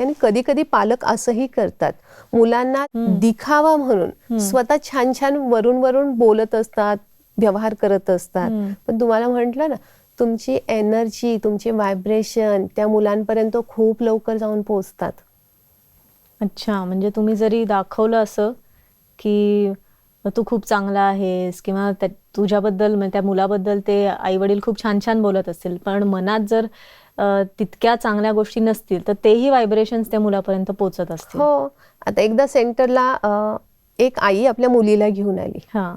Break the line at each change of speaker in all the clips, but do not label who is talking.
आणि कधी कधी पालक असंही करतात. मुलांना दिखावा म्हणून स्वतः छान छान वरून वरून बोलत असतात व्यवहार करत असतात. पण तुम्हाला म्हटलं ना तुमची एनर्जी तुमचे व्हायब्रेशन त्या मुलांपर्यंत खूप लवकर जाऊन पोहोचतात.
अच्छा म्हणजे तुम्ही जरी दाखवलं असं की तू खूप चांगला आहेस किंवा तुझ्याबद्दल त्या मुलाबद्दल ते आई वडील खूप छान छान बोलत असतील. पण मनात जर तितक्या चांगल्या गोष्टी नसतील तर तेही व्हायब्रेशन्स त्या मुलापर्यंत पोहोचत असतील.
हो. आता एकदा सेंटरला एक आई आपल्या मुलीला घेऊन आली.
हा.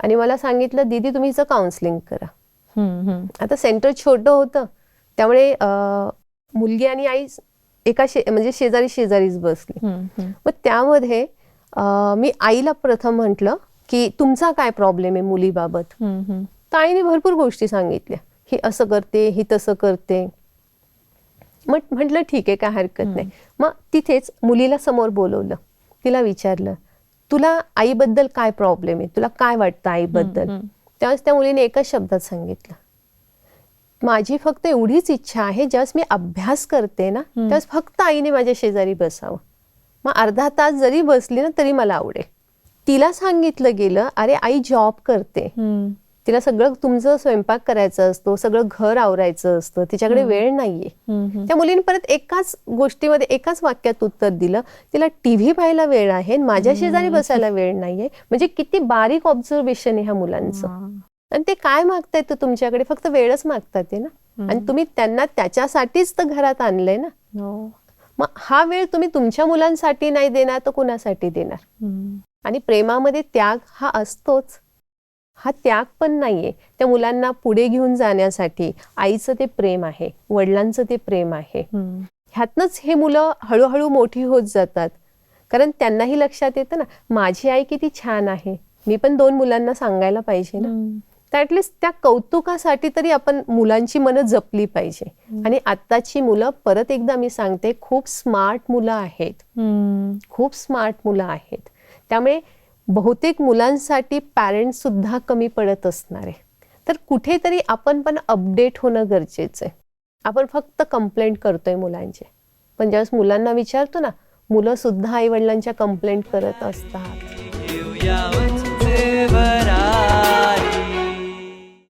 आणि मला सांगितलं दीदी तुम्ही हिचं काउन्सिलिंग करा. आता सेंटर छोटं होतं त्यामुळे मुलगी आणि आई एका शे म्हणजे शेजारी शेजारीच बसली. मग त्यामध्ये मी आईला प्रथम म्हटलं की तुमचा काय प्रॉब्लेम आहे मुलीबाबत. तर आईने भरपूर गोष्टी सांगितल्या. ही असं करते ही तसं करते. मग म्हटलं ठीक आहे काय हरकत नाही. मग तिथेच मुलीला समोर बोलवलं. तिला विचारलं तुला आईबद्दल काय प्रॉब्लेम आहे? तुला काय वाटतं आईबद्दल. त्यावेळेस त्या मुलीने एकाच शब्दात सांगितलं माझी फक्त एवढीच इच्छा आहे ज्यावेळेस मी अभ्यास करते ना त्यावेळेस फक्त आईने माझ्या शेजारी बसावं. मग अर्धा तास जरी बसली ना तरी मला आवडेल. तिला सांगितलं गेलं अरे आई जॉब करते. तिला सगळं तुमचं स्वयंपाक करायचं असतो सगळं घर आवरायचं असतं तिच्याकडे वेळ नाहीये. त्या मुलीने परत एकाच गोष्टीमध्ये एकाच वाक्यात उत्तर दिलं तिला टीव्ही पाहायला वेळ आहे आणि माझ्या शेजारी बसायला वेळ नाहीये. म्हणजे किती बारीक ऑब्झर्वेशन आहे ह्या मुलांचं. आणि ते काय मागतायत तर तुमच्याकडे? फक्त वेळच मागतात ते ना? आणि तुम्ही त्यांना त्याच्यासाठीच तर घरात आणलंय ना?
हो.
मग हा वेळ तुम्ही तुमच्या मुलांसाठी नाही देणार तर कुणासाठी देणार. आणि प्रेमामध्ये त्याग हा असतोच. हा त्याग पण नाहीये. त्या मुलांना पुढे घेऊन जाण्यासाठी आईचं ते प्रेम आहे वडिलांचं ते प्रेम आहे. ह्यातनंच हे मुलं हळूहळू मोठी होत जातात. कारण त्यांनाही लक्षात येतं ना माझी आई किती छान आहे. मी पण दोन मुलांना सांगायला पाहिजे ना. ॲटलिस्ट त्या कौतुकासाठी तरी आपण मुलांची मनं जपली पाहिजे. आणि आत्ताची मुलं परत एकदा मी सांगते खूप स्मार्ट मुलं आहेत. खूप स्मार्ट मुलं आहेत. त्यामुळे बहुतेक मुलांसाठी पॅरेंट्ससुद्धा कमी पडत असणार आहे. तर कुठेतरी आपण पण अपडेट होणं गरजेचं आहे. आपण फक्त कंप्लेंट करतोय मुलांचे. पण ज्यावेळेस मुलांना विचारतो ना मुलं सुद्धा आई वडिलांच्या कंप्लेंट करत असतात.